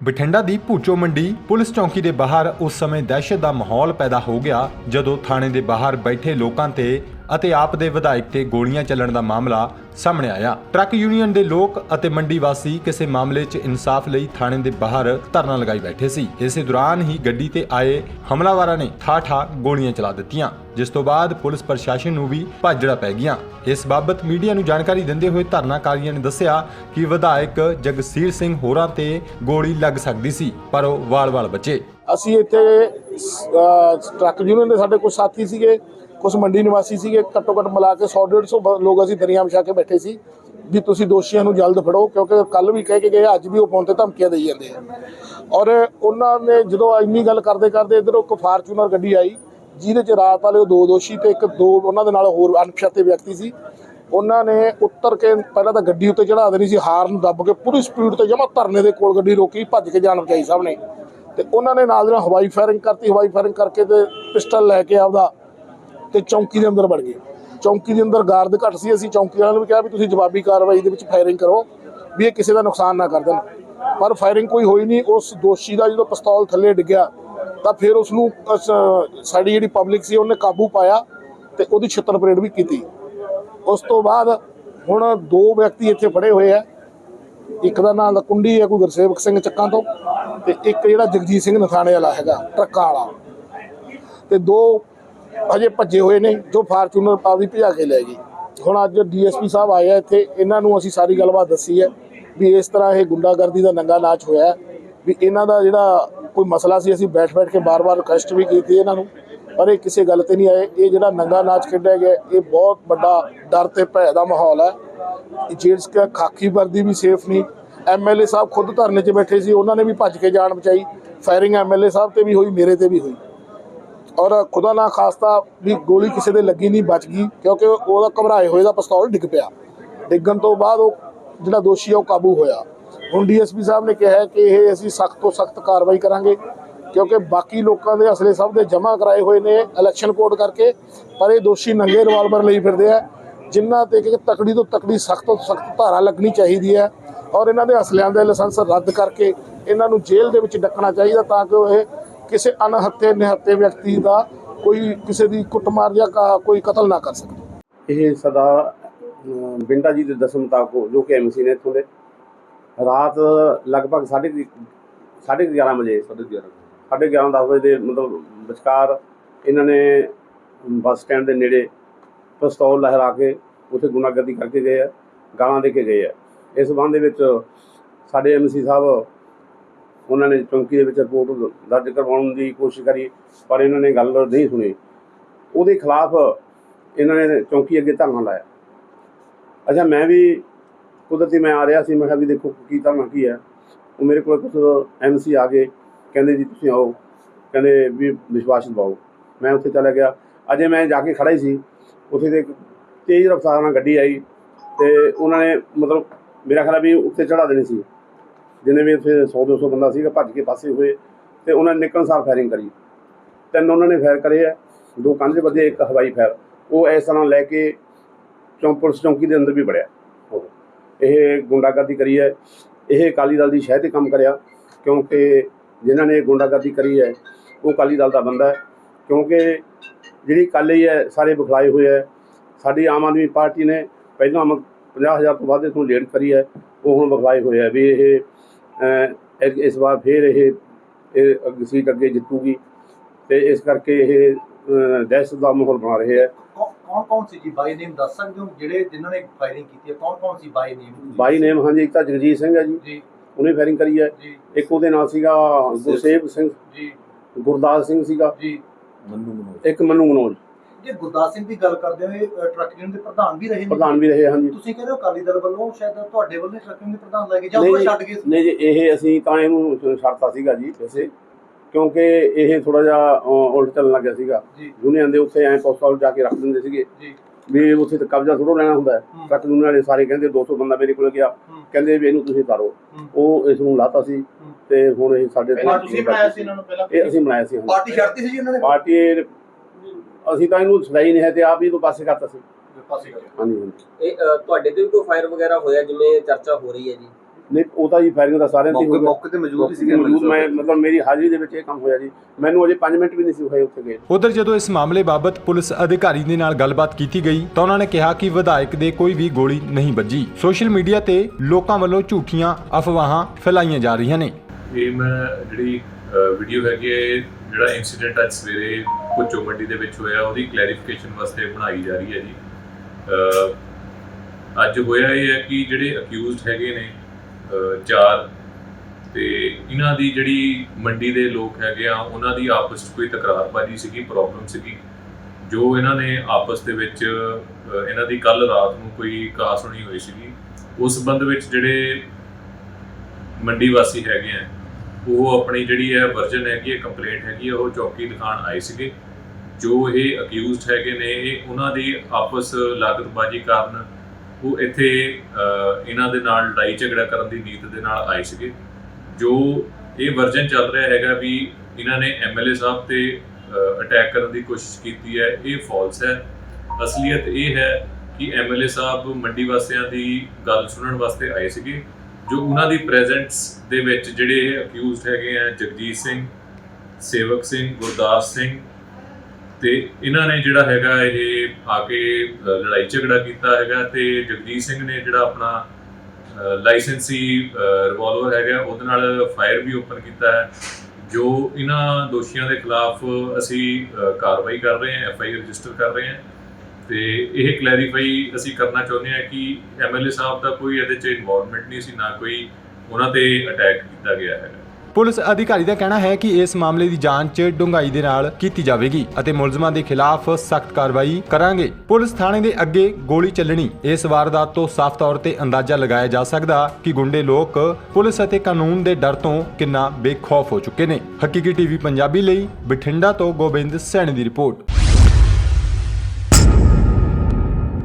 ਬਠਿੰਡਾ ਦੀ ਭੂਚੋ ਮੰਡੀ ਪੁਲਿਸ ਚੌਕੀ ਦੇ ਬਾਹਰ ਉਸ ਸਮੇਂ ਦਹਿਸ਼ਤ ਦਾ ਮਾਹੌਲ ਪੈਦਾ ਹੋ ਗਿਆ, ਜਦੋਂ ਥਾਣੇ ਦੇ ਬਾਹਰ ਬੈਠੇ ਲੋਕਾਂ ਤੇ ਅਤੇ ਆਪ ਦੇ ਵਿਧਾਇਕ ਤੇ ਗੋਲੀਆਂ ਚੱਲਣ ਦਾ ਮਾਮਲਾ ਸਾਹਮਣੇ ਆਇਆ। ਟਰੱਕ ਯੂਨੀਅਨ ਦੇ ਲੋਕ ਅਤੇ ਮੰਡੀ ਵਾਸੀ ਕਿਸੇ ਮਾਮਲੇ 'ਚ ਇਨਸਾਫ ਲਈ ਥਾਣੇ ਦੇ ਬਾਹਰ ਧਰਨਾ ਲਗਾਈ ਬੈਠੇ ਸੀ। ਇਸੇ ਦੌਰਾਨ ਹੀ ਗੱਡੀ ਤੇ ਆਏ ਹਮਲਾਵਰਾਂ ਨੇ ਠਾ-ਠਾ ਗੋਲੀਆਂ ਚਲਾ ਦਿੱਤੀਆਂ ਜਿਸ ਤੋਂ ਬਾਅਦ ਪੁਲਿਸ ਪ੍ਰਸ਼ਾਸਨ ਨੂੰ ਵੀ ਭਾਜੜਾ ਪੈ ਗਈਆਂ। ਇਸ ਬਾਬਤ ਮੀਡੀਆ ਨੂੰ ਜਾਣਕਾਰੀ ਦਿੰਦੇ ਹੋਏ ਧਰਨਾਕਾਰੀਆਂ ਨੇ ਦੱਸਿਆ ਕਿ ਵਿਧਾਇਕ ਜਗਸੀਰ ਸਿੰਘ ਹੋਰਾਂ ਤੇ ਗੋਲੀ ਲੱਗ ਸਕਦੀ ਸੀ ਪਰ ਉਹ ਵਾਲ-ਵਾਲ ਬਚੇ। ਅਸੀਂ ਇੱਥੇ ਅਹ, ਟਰੱਕ ਯੂਨੀਅਨ ਦੇ ਸਾਡੇ ਕੁਝ ਸਾਥੀ ਸੀਗੇ। ਕੁਝ ਮੰਡੀ ਨਿਵਾਸੀ ਸੀਗੇ, ਘੱਟੋ ਘੱਟ ਮਿਲਾ ਕੇ 100 150 ਲੋਕ ਅਸੀਂ ਦਰਿਆ ਵਿਛਾ ਕੇ ਬੈਠੇ ਸੀ ਵੀ ਤੁਸੀਂ ਦੋਸ਼ੀਆਂ ਨੂੰ ਜਲਦ ਫੜੋ, ਕਿਉਂਕਿ ਕੱਲ ਵੀ ਕਹਿ ਕੇ ਗਏ, ਅੱਜ ਵੀ ਉਹ ਫੋਨ ਤੇ ਧਮਕੀਆਂ ਦੇਈ ਜਾਂਦੇ ਆ। ਔਰ ਉਹਨਾਂ ਨੇ ਜਦੋਂ ਇੰਨੀ ਗੱਲ ਕਰਦੇ ਕਰਦੇ ਇਧਰੋਂ ਇੱਕ ਫਾਰਚੂਨਰ ਗੱਡੀ ਆਈ, ਜਿਹਦੇ ਚ ਰਾਤ ਵਾਲੇ ਉਹ ਦੋ ਦੋਸ਼ੀ ਤੇ ਇੱਕ ਦੋ ਉਹਨਾਂ ਦੇ ਨਾਲ ਹੋਰ ਅਣਪਛਾਤੇ ਵਿਅਕਤੀ ਸੀ। ਉਹਨਾਂ ਨੇ ਉੱਤਰ ਕੇ ਪਹਿਲਾਂ ਤਾਂ ਗੱਡੀ ਉੱਤੇ ਚੜਾ ਦੇਣੀ ਸੀ, ਹਾਰਨ ਦੱਬ ਕੇ ਪੂਰੀ ਸਪੀਡ ਤੇ ਜਮਾ ਧਰਨੇ ਦੇ ਕੋਲ ਗੱਡੀ ਰੋਕੀ, ਭੱਜ ਕੇ ਜਾਣ ਬਚਾਈ ਸਾਹਮਣੇ। ਤੇ ਉਹਨਾਂ ਨੇ ਨਾਲ ਦੀ ਨਾਲ ਹਵਾਈ ਫਾਇਰਿੰਗ ਕਰਤੀ, ਹਵਾਈ ਫਾਇਰਿੰਗ ਕਰਕੇ ਤੇ ਪਿਸਟਲ ਲੈ ਕੇ ਆਪਦਾ ਤੇ ਚੌਂਕੀ ਦੇ ਅੰਦਰ ਵੜ ਗਏ। ਚੌਂਕੀ ਦੇ ਅੰਦਰ ਗਾਰਦ ਘੱਟ ਸੀ, ਅਸੀਂ ਚੌਂਕੀ ਵਾਲਿਆਂ ਨੂੰ ਵੀ ਕਿਹਾ ਵੀ ਤੁਸੀਂ ਜਵਾਬੀ ਕਾਰਵਾਈ ਦੇ ਵਿੱਚ ਫਾਇਰਿੰਗ ਕਰੋ, ਵੀ ਇਹ ਕਿਸੇ ਦਾ ਨੁਕਸਾਨ ਨਾ ਕਰ ਦੇਣ। ਪਰ ਫਾਇਰਿੰਗ ਕੋਈ ਹੋਈ ਨਹੀਂ, ਉਸ ਦੋਸ਼ੀ ਦਾ ਜਦੋਂ ਪਿਸਤੌਲ ਥੱਲੇ ਡਿੱਗਿਆ ਤਾਂ ਫਿਰ ਉਸ ਨੂੰ ਸਾਡੀ ਜਿਹੜੀ ਪਬਲਿਕ ਸੀ, ਉਹਨੇ ਕਾਬੂ ਪਾਇਆ ਤੇ ਉਹਦੀ ਛਿੱਤਰ ਪਰੇਡ ਵੀ ਕੀਤੀ। ਉਸ ਤੋਂ ਬਾਅਦ ਹੁਣ ਦੋ ਵਿਅਕਤੀ ਇੱਥੇ ਫੜੇ ਹੋਏ ਆ। ਇੱਕ ਦਾ ਨਾਮ ਲਕੁੰਡੀ ਹੈ ਕੋਈ ਗੁਰਸੇਵਕ ਸਿੰਘ ਚੱਕਾਂ ਤੋਂ, ਤੇ ਇੱਕ ਜਿਹੜਾ ਜਗਜੀਤ ਸਿੰਘ ਨਥਾਣੇ ਵਾਲਾ ਹੈਗਾ, ਟਰੱਕਾਂ ਵਾਲਾ। ਤੇ ਦੋ ਅਜੇ ਭੱਜੇ ਹੋਏ ਨੇ, ਜੋ ਫਾਰਚੂਨਰ ਆਪਦੀ ਭਜਾ ਕੇ ਲੈ ਗਈ ਹੁਣ ਅੱਜ ਡੀਐਸਪੀ ਸਾਹਿਬ ਆਏ ਆ ਇੱਥੇ, ਇਹਨਾਂ ਨੂੰ ਅਸੀਂ ਸਾਰੀ ਗੱਲਬਾਤ ਦੱਸੀ ਹੈ ਵੀ ਇਸ ਤਰ੍ਹਾਂ ਇਹ ਗੁੰਡਾਗਰਦੀ ਦਾ ਨੰਗਾ ਨਾਚ ਹੋਇਆ ਵੀ ਇਹਨਾਂ ਦਾ ਜਿਹੜਾ ਕੋਈ ਮਸਲਾ ਸੀ, ਅਸੀਂ ਬੈਠ-ਬੈਠ ਕੇ ਬਾਰ-ਬਾਰ ਰਿਕੁਐਸਟ ਵੀ ਕੀਤੀ ਇਹਨਾਂ ਨੂੰ, ਪਰ ਇਹ ਕਿਸੇ ਗੱਲ ਤੇ ਨਹੀਂ ਆਏ। ਇਹ ਜਿਹੜਾ ਨੰਗਾ ਨਾਚ ਖੇਡਿਆ ਗਿਆ, ਇਹ ਬਹੁਤ ਵੱਡਾ ਡਰ ਤੇ ਭੈ ਦਾ ਮਾਹੌਲ ਹੈ। ਜੇਲਸ ਦਾ ਖਾਕੀ ਵਰਦੀ ਵੀ ਸੇਫ ਨਹੀਂ। ਐਮਐਲਏ ਸਾਹਿਬ ਖੁਦ ਧਰਨੇ 'ਚ ਬੈਠੇ ਸੀ, ਉਹਨਾਂ ਨੇ ਵੀ ਭੱਜ ਕੇ ਜਾਨ ਬਚਾਈ। ਫਾਇਰਿੰਗ ਐਮਐਲਏ ਸਾਹਿਬ ਤੇ ਵੀ ਹੋਈ, ਮੇਰੇ ਤੇ ਵੀ ਹੋਈ। ਔਰ ਖੁਦਾ ਨਾ ਖਾਸਤਾ ਵੀ ਗੋਲੀ ਕਿਸੇ ਦੇ ਲੱਗੀ ਨਹੀਂ, ਬਚ ਗਈ, ਕਿਉਂਕਿ ਉਹਦਾ ਘਬਰਾਏ ਹੋਏ ਦਾ ਪਿਸਤੌਲ ਡਿੱਗ ਪਿਆ। ਡਿੱਗਣ ਤੋਂ ਬਾਅਦ ਉਹ ਜਿਹੜਾ ਦੋਸ਼ੀ ਆ, ਉਹ ਕਾਬੂ ਹੋਇਆ। ਹੁਣ ਡੀਐਸਪੀ ਸਾਹਿਬ ਨੇ ਕਿਹਾ ਕਿ ਇਹ ਅਸੀਂ ਸਖਤ ਤੋਂ ਸਖਤ ਕਾਰਵਾਈ ਕਰਾਂਗੇ, ਕਿਉਂਕਿ ਬਾਕੀ ਲੋਕਾਂ ਦੇ ਅਸਲੇ ਸਭ ਦੇ ਜਮ੍ਹਾਂ ਕਰਾਏ ਹੋਏ ਨੇ ਇਲੈਕਸ਼ਨ ਕੋਡ ਕਰਕੇ, ਪਰ ਇਹ ਦੋਸ਼ੀ ਨੰਗੇ ਰਿਵਾਲਵਰ ਲਈ ਫਿਰਦੇ ਆ, ਜਿਨ੍ਹਾਂ ਤੇ ਕਿ ਤਕੜੀ ਤੋਂ ਤਕੜੀ ਸਖਤ ਤੋਂ ਸਖਤ ਧਾਰਾ ਲੱਗਣੀ ਚਾਹੀਦੀ ਹੈ, ਔਰ ਇਹਨਾਂ ਦੇ ਅਸਲਿਆਂ ਦੇ ਲਾਇਸੈਂਸ ਰੱਦ ਕਰਕੇ ਇਹਨਾਂ ਨੂੰ ਜੇਲ੍ਹ ਦੇ ਵਿੱਚ ਡੱਕਣਾ ਚਾਹੀਦਾ ਤਾਂ ਕਿ ਉਹ ਇਹ ਕਿਸੇ ਅਣਹੱਤੇ ਨਿਹੱਤੇ ਵਿਅਕਤੀ ਦਾ ਕੋਈ ਕਿਸੇ ਦੀ ਕੁੱਟਮਾਰ ਜਾਂ ਕੋਈ ਕਤਲ ਨਾ ਕਰ ਸਕੇ ਇਹ ਸਦਾ ਬਿੰਡਾ ਜੀ ਦੇ ਦੱਸਣ ਮੁਤਾਬਕ ਜੋ ਕਿ ਐਮਸੀ ਨੇ ਇੱਥੋਂ ਦੇ। ਰਾਤ ਲਗਭਗ 11:30 11:30 ਵਜੇ 11:30 11 ਦਸ ਵਜੇ ਦੇ ਮਤਲਬ ਵਿਚਕਾਰ ਇਹਨਾਂ ਨੇ ਬੱਸ ਸਟੈਂਡ ਦੇ ਨੇੜੇ ਪਿਸਤੌਲ ਲਹਿਰਾ ਕੇ ਉੱਥੇ ਗੁਨਾਹਗਰਦੀ ਕਰਕੇ ਗਏ ਆ ਗਾਲਾਂ ਦੇ ਕੇ ਗਏ ਆ। ਇਸ ਸੰਬੰਧ ਦੇ ਵਿੱਚ ਸਾਡੇ ਐਮਸੀ ਸਾਹਿਬ ਉਹਨਾਂ ਨੇ ਚੌਂਕੀ ਦੇ ਵਿੱਚ ਰਿਪੋਰਟ ਦਰਜ ਕਰਵਾਉਣ ਦੀ ਕੋਸ਼ਿਸ਼ ਕਰੀ, ਪਰ ਇਹਨਾਂ ਨੇ ਗੱਲ ਨਹੀਂ ਸੁਣੀ। ਉਹਦੇ ਖਿਲਾਫ ਇਹਨਾਂ ਨੇ ਚੌਂਕੀ ਅੱਗੇ ਧਰਨਾ ਲਾਇਆ। ਅੱਛਾ, ਮੈਂ ਵੀ ਕੁਦਰਤੀ ਮੈਂ ਆ ਰਿਹਾ ਸੀ, ਮੈਂ ਕਿਹਾ ਵੀ ਦੇਖੋ ਕੀ ਧਰਨਾ ਕੀ ਹੈ। ਉਹ ਮੇਰੇ ਕੋਲ ਕੁਝ ਐਮਸੀ ਆ ਗਏ। ਕਹਿੰਦੇ ਜੀ ਤੁਸੀਂ ਆਓ। ਕਹਿੰਦੇ ਵੀ ਵਿਸ਼ਵਾਸ ਦਿਵਾਓ। ਮੈਂ ਉੱਥੇ ਚਲਾ ਗਿਆ। ਅਜੇ ਮੈਂ ਜਾ ਕੇ ਖੜਾ ਹੀ ਸੀ। ਉੱਥੇ ਦੇ ਇੱਕ ਤੇਜ਼ ਰਫ਼ਤਾਰ ਨਾਲ ਗੱਡੀ ਆਈ ਤੇ ਉਹਨਾਂ ਨੇ ਮਤਲਬ ਮੇਰਾ ਖਿਆਲ ਵੀ ਉੱਤੇ ਚੜਾ ਦੇਣੀ ਸੀ। ਜਿੰਨੇ ਵੀ ਉੱਥੇ 100 200 ਬੰਦਾ ਸੀਗਾ, ਭੱਜ ਕੇ ਪਾਸੇ ਹੋਏ ਤੇ ਉਹਨਾਂ ਨੇ ਨਿਕਲਣ ਸਾਰ ਫਾਇਰਿੰਗ ਕਰੀ। ਤਿੰਨ ਉਹਨਾਂ ਨੇ ਫਾਇਰ ਕਰੇ ਆ, ਦੋ ਕੰਧ ਵੱਜੇ, ਇੱਕ ਹਵਾਈ ਫਾਇਰ ਉਹ ਇਸ ਤਰ੍ਹਾਂ ਲੈ ਕੇ ਚੌਂਕ ਪੁਲਿਸ ਚੌਂਕੀ ਦੇ ਅੰਦਰ ਵੀ ਵੜਿਆ। ਉਹ ਇਹ ਗੁੰਡਾਗਰਦੀ ਕਰੀ ਹੈ। ਇਹ ਅਕਾਲੀ ਦਲ ਦੀ ਸ਼ਹਿ ਤੇ ਕੰਮ ਕਰਿਆ, ਕਿਉਂਕਿ ਜਿਨ੍ਹਾਂ ਨੇ ਇਹ ਗੁੰਡਾਗਰਦੀ ਕਰੀ ਹੈ, ਉਹ ਅਕਾਲੀ ਦਲ ਦਾ ਬੰਦਾ ਹੈ। ਕਿਉਂਕਿ ਜਿਹੜੀ ਕੱਲ ਹੈ, ਸਾਰੇ ਬਖਲਾਏ ਹੋਏ ਹੈ। ਸਾਡੀ ਆਮ ਆਦਮੀ ਪਾਰਟੀ ਨੇ ਪਹਿਲਾਂ 50000 ਤੋਂ ਵੱਧ ਇਥੋਂ ਲੇਟ ਕਰੀ ਹੈ। ਉਹ ਹੁਣ ਬਖਲਾਏ ਹੋਏ ਹੈ ਵੀ ਇਹ ਇਸ- ਇਸ ਵਾਰ ਫੇਰ ਇਹ ਇਹ ਸੀਟ ਅੱਗੇ ਜਿੱਤੂਗੀ ਤੇ ਇਸ ਕਰਕੇ ਇਹ ਦਹਿਸ਼ਤ ਦਾ ਮਾਹੌਲ ਬਣਾ ਰਹੇ ਹੈ ਕੌਣ ਕੌਣ ਸੀ ਜੀ? ਬਾਈ ਨੇਮ ਦੱਸ ਸਕਦੇ ਹੋ? ਜਿਹੜੇ ਜਿਨ੍ਹਾਂ ਨੇ ਫਾਇਰਿੰਗ ਕੀਤੀ ਹੈ ਕੌਣ ਕੌਣ ਸੀ ਬਾਈ ਨੇਮ? ਬਾਈ ਨੇਮ ਹਾਂਜੀ ਇੱਕ ਤਾਂ ਜਗਜੀਤ ਸਿੰਘ ਹੈ ਜੀ। ਜੀ। ਉਹਨੇ ਫਾਇਰਿੰਗ ਕਰੀ ਹੈ। ਜੀ। ਇੱਕ ਉਹਦੇ ਨਾਲ ਸੀਗਾ ਗੁਰਸੇਵ ਸਿੰਘ। ਜੀ। ਗੁਰਦਾਸ ਸਿੰਘ ਸੀਗਾ। ਜੀ। ਇੱਕ ਮੰਨੂ ਮਨੋਜ। ਜੇ ਗੁਰਦਾਸ ਸਿੰਘ ਦੀ ਗੱਲ ਕਰਦੇ ਹੋ ਇਹ ਅ, ਟਰੱਕ ਯੂਨੀਅਨ ਦੇ ਪ੍ਰਧਾਨ ਵੀ ਰਹੇ ਨੇ ਪ੍ਰਧਾਨ ਵੀ ਰਹੇ ਹਾਂਜੀ ਤੁਸੀਂ ਕਹਿੰਦੇ ਹੋ ਅਕਾਲੀ ਦਲ ਵੱਲੋਂ ਸ਼ਾਇਦ ਤੁਹਾਡੇ ਵੱਲੋਂ ਟਰੱਕ ਯੂਨੀਅਨ ਦੇ ਪ੍ਰਧਾਨ ਲੈ ਗਏ ਜਾਂ ਉਹ ਛੱਡ ਗਏ ਸੀ? ਨਹੀਂ ਜੀ ਇਹ ਅਸੀਂ ਤਾਂ ਇਹਨੂੰ ਛੱਡਤਾ ਸੀਗਾ ਜੀ ਵੈਸੇ ਕਿਉਂਕਿ ਇਹ ਥੋੜਾ ਜਿਹਾ ਉਲਟ ਚੱਲਣ ਲੱਗਿਆ ਸੀਗਾ ਯੂਨੀਅਨ ਦੇ ਉੱਤੇ ਐਂ ਪੋਸਟਲ ਜਾ ਕੇ ਰੱਖ ਦਿੰਦੇ ਸੀਗੇ ਜੀ ਵੀ ਉੱਥੇ ਤਾਂ ਕਬਜ਼ਾ ਥੋੜੋ ਲੈਣਾ ਹੁੰਦਾ। ਟਰੱਕ ਯੂਨੀਅਨ ਵਾਲੇ ਸਾਰੇ ਕਹਿੰਦੇ 200 ਬੰਦਾ ਮੇਰੇ ਕੋਲ ਗਿਆ। ਕਹਿੰਦੇ ਵੀ ਇਹਨੂੰ ਤੁਸੀਂ ਤਾਰੋ। ਉਹ ਇਸ ਨੂੰ ਲਾਤਾ ਸੀ। ਤੇ ਹੁਣ ਇਹ ਸਾਡੇ ਪਹਿਲਾਂ ਤੁਸੀਂ ਬਣਾਇਆ ਸੀ ਇਹਨਾਂ ਨੂੰ ਪਹਿਲਾਂ ਇਹ ਅਸੀਂ ਬਣਾਇਆ ਸੀ। ਪਾਰਟੀ ਛੱਡਤੀ ਸੀ ਜੀ ਇਹਨਾਂ ਨੇ ਪਾਰਟੀ ਅਸੀਂ ਤਾਂ ਇਹਨੂੰ ਛਡਾਈ ਨਹੀਂ ਹੈ ਤੇ ਆਪ ਹੀ ਤੋਂ ਪਾਸੇ ਕਰਤਾ ਸੀ। ਪਾਸੇ ਕਰ ਹਾਂਜੀ ਹਾਂਜੀ। ਇਹ ਅ, ਤੁਹਾਡੇ ਤੇ ਵੀ ਕੋਈ ਫਾਇਰ ਵਗੈਰਾ ਹੋਇਆ ਜਿਵੇਂ ਚਰਚਾ ਹੋ ਰਹੀ ਹੈ ਜੀ? ਨਹੀਂ ਉਹ ਤਾਂ ਜੀ ਫਾਇਰਿੰਗ ਦਾ ਸਾਰਿਆਂ ਦੀ ਮੌਕੇ ਮੌਕੇ ਤੇ ਮੌਜੂਦ ਹੀ ਸੀਗੇ ਮੌਜੂਦ ਮੈਂ ਮਤਲਬ ਮੇਰੀ ਹਾਜ਼ਰੀ ਦੇ ਵਿੱਚ ਇਹ ਕੰਮ ਹੋਇਆ ਜੀ। ਮੈਨੂੰ ਅਜੇ 5 ਮਿੰਟ ਵੀ ਨਹੀਂ ਸੀ ਹੋਏ ਉੱਥੇ ਗਏ। ਉਧਰ ਜਦੋਂ ਇਸ ਮਾਮਲੇ ਬਾਬਤ ਪੁਲਿਸ ਅਧਿਕਾਰੀ ਦੇ ਨਾਲ ਗੱਲਬਾਤ ਕੀਤੀ ਗਈ ਤਾਂ ਉਹਨਾਂ ਨੇ ਕਿਹਾ ਕਿ ਵਿਧਾਇਕ ਦੇ ਕੋਈ ਵੀ ਗੋਲੀ ਨਹੀਂ ਵੱਜੀ। ਸੋਸ਼ਲ ਮੀਡੀਆ ਤੇ ਲੋਕਾਂ ਵੱਲੋਂ ਝੂਠੀਆਂ ਅਫਵਾਹਾਂ ਫੈਲਾਈਆਂ ਜਾ ਰਹੀਆਂ ਨੇ। ਇਹ ਮੈਂ ਜਿਹੜੀ ਵੀਡੀਓ ਹੈਗੀ ਹੈ ਇਹ ਜਿਹੜਾ ਇਨਸੀਡੈਂਟ ਅੱਜ ਸਵੇਰੇ ਪੁੱਚੋ ਮੰਡੀ ਦੇ ਵਿੱਚ ਹੋਇਆ, ਉਹਦੀ ਕਲੈਰੀਫਿਕੇਸ਼ਨ ਵਾਸਤੇ ਬਣਾਈ ਜਾ ਰਹੀ ਹੈ ਜੀ। ਅੱਜ ਹੋਇਆ ਇਹ ਹੈ ਕਿ ਜਿਹੜੇ ਅਕਿਊਜ਼ਡ ਹੈਗੇ ਨੇ ਚਾਰ, ਤੇ ਇਹਨਾਂ ਦੀ ਜਿਹੜੀ ਮੰਡੀ ਦੇ ਲੋਕ ਹੈਗੇ ਆ, ਉਹਨਾਂ ਦੀ ਆਪਸ 'ਚ ਕੋਈ ਤਕਰਾਰਬਾਜ਼ੀ ਸੀਗੀ ਪ੍ਰੋਬਲਮ ਸੀਗੀ। ਜੋ ਇਹਨਾਂ ਨੇ ਆਪਸ ਦੇ ਵਿੱਚ ਇਹਨਾਂ ਦੀ ਕੱਲ ਰਾਤ ਨੂੰ ਕੋਈ ਕਹਾ ਸੁਣੀ ਹੋਈ ਸੀਗੀ, ਉਸ ਸੰਬੰਧ ਵਿੱਚ ਜਿਹੜੇ ਮੰਡੀ ਵਾਸੀ ਹੈਗੇ ਆ ਉਹ ਆਪਣੀ ਜਿਹੜੀ ਹੈ ਵਰਜਨ ਹੈਗੀ ਹੈ ਕੰਪਲੇਂਟ ਹੈਗੀ ਹੈ, ਉਹ ਚੌਕੀ ਦਿਖਾਣ ਆਏ ਸੀਗੇ। ਜੋ ਇਹ ਅਕਿਊਜ਼ਡ ਹੈਗੇ ਨੇ, ਇਹ ਉਹਨਾਂ ਦੀ ਆਪਸ ਲਾਗਤਬਾਜ਼ੀ ਕਾਰਨ ਉਹ ਇੱਥੇ ਇਹਨਾਂ ਦੇ ਨਾਲ ਲੜਾਈ ਝਗੜਾ ਕਰਨ ਦੀ ਨੀਤ ਦੇ ਨਾਲ ਆਏ ਸੀਗੇ। ਜੋ ਇਹ ਵਰਜਨ ਚੱਲ ਰਿਹਾ ਹੈਗਾ ਵੀ ਇਹਨਾਂ ਨੇ ਐਮਐਲਏ ਸਾਹਿਬ ਤੇ ਅਟੈਕ ਕਰਨ ਦੀ ਕੋਸ਼ਿਸ਼ ਕੀਤੀ ਹੈ, ਇਹ ਫਾਲਸ ਹੈ। ਅਸਲੀਅਤ ਇਹ ਹੈ ਕਿ ਐਮਐਲਏ ਸਾਹਿਬ ਮੰਡੀ ਵਾਸੀਆਂ ਦੀ ਗੱਲ ਸੁਣਨ ਵਾਸਤੇ ਆਏ ਸੀਗੇ। ਜੋ ਉਹਨਾਂ ਦੀ ਪ੍ਰੈਜ਼ੈਂਟਸ ਦੇ ਵਿੱਚ ਜਿਹੜੇ ਅਕਿਊਜ਼ਡ ਹੈਗੇ ਆ, ਜਗਜੀਤ ਸਿੰਘ, ਸੇਵਕ ਸਿੰਘ, ਗੁਰਦਾਸ ਸਿੰਘ ਤੇ ਇਹਨਾਂ ਨੇ ਜਿਹੜਾ ਹੈਗਾ ਇਹ ਆ ਕੇ ਲੜਾਈ ਝਗੜਾ ਕੀਤਾ ਹੈਗਾ ਤੇ ਜਗਜੀਤ ਸਿੰਘ ਨੇ ਜਿਹੜਾ ਆਪਣਾ ਲਾਇਸੈਂਸੀ ਰਿਵਾਲਵਰ ਹੈਗਾ, ਉਹਦੇ ਨਾਲ ਫਾਇਰ ਵੀ ਓਪਨ ਕੀਤਾ ਹੈ। ਜੋ ਇਹਨਾਂ ਦੋਸ਼ੀਆਂ ਦੇ ਖਿਲਾਫ ਅਸੀਂ ਕਾਰਵਾਈ ਕਰ ਰਹੇ ਹਾਂ ਐਫ ਆਈ ਰਜਿਸਟਰ ਕਰ ਰਹੇ ਹਾਂ। ਤੇ ਇਹ ਕਲੈਰੀਫਾਈ ਅਸੀਂ ਕਰਨਾ ਚਾਹੁੰਦੇ ਹਾਂ ਕਿ ਐਮਐਲਏ ਸਾਹਿਬ ਦਾ ਕੋਈ ਇਹਦੇ 'ਚ ਇਨਵੋਲਵਮੈਂਟ ਨਹੀਂ ਸੀ, ਨਾ ਕੋਈ ਉਹਨਾਂ ਤੇ ਅਟੈਕ ਕੀਤਾ ਗਿਆ ਹੈਗਾ। ਪੁਲਿਸ ਅਧਿਕਾਰੀ ਦਾ ਕਹਿਣਾ ਹੈ ਕਿ ਇਸ ਮਾਮਲੇ ਦੀ ਜਾਂਚ ਡੂੰਘਾਈ ਦੇ ਨਾਲ ਕੀਤੀ ਜਾਵੇਗੀ ਅਤੇ ਮੁਲਜ਼ਮਾਂ ਦੇ ਖਿਲਾਫ ਸਖਤ ਕਾਰਵਾਈ ਕਰਾਂਗੇ। ਪੁਲਿਸ ਥਾਣੇ ਦੇ ਅੱਗੇ ਗੋਲੀ ਚੱਲਣੀ, ਇਸ ਵਾਰਦਾਤ ਤੋਂ ਸਾਫ਼ ਤੌਰ ਤੇ ਅੰਦਾਜ਼ਾ ਲਗਾਇਆ ਜਾ ਸਕਦਾ ਕਿ ਗੁੰਡੇ ਲੋਕ ਪੁਲਿਸ ਅਤੇ ਕਾਨੂੰਨ ਦੇ ਡਰ ਤੋਂ ਕਿੰਨਾ ਬੇਖੌਫ ਹੋ ਚੁੱਕੇ ਨੇ। ਹਕੀਕੀ ਟੀਵੀ ਪੰਜਾਬੀ ਲਈ ਬਠਿੰਡਾ ਤੋਂ ਗੋਬਿੰਦ ਸੈਣੀ ਦੀ ਰਿਪੋਰਟ।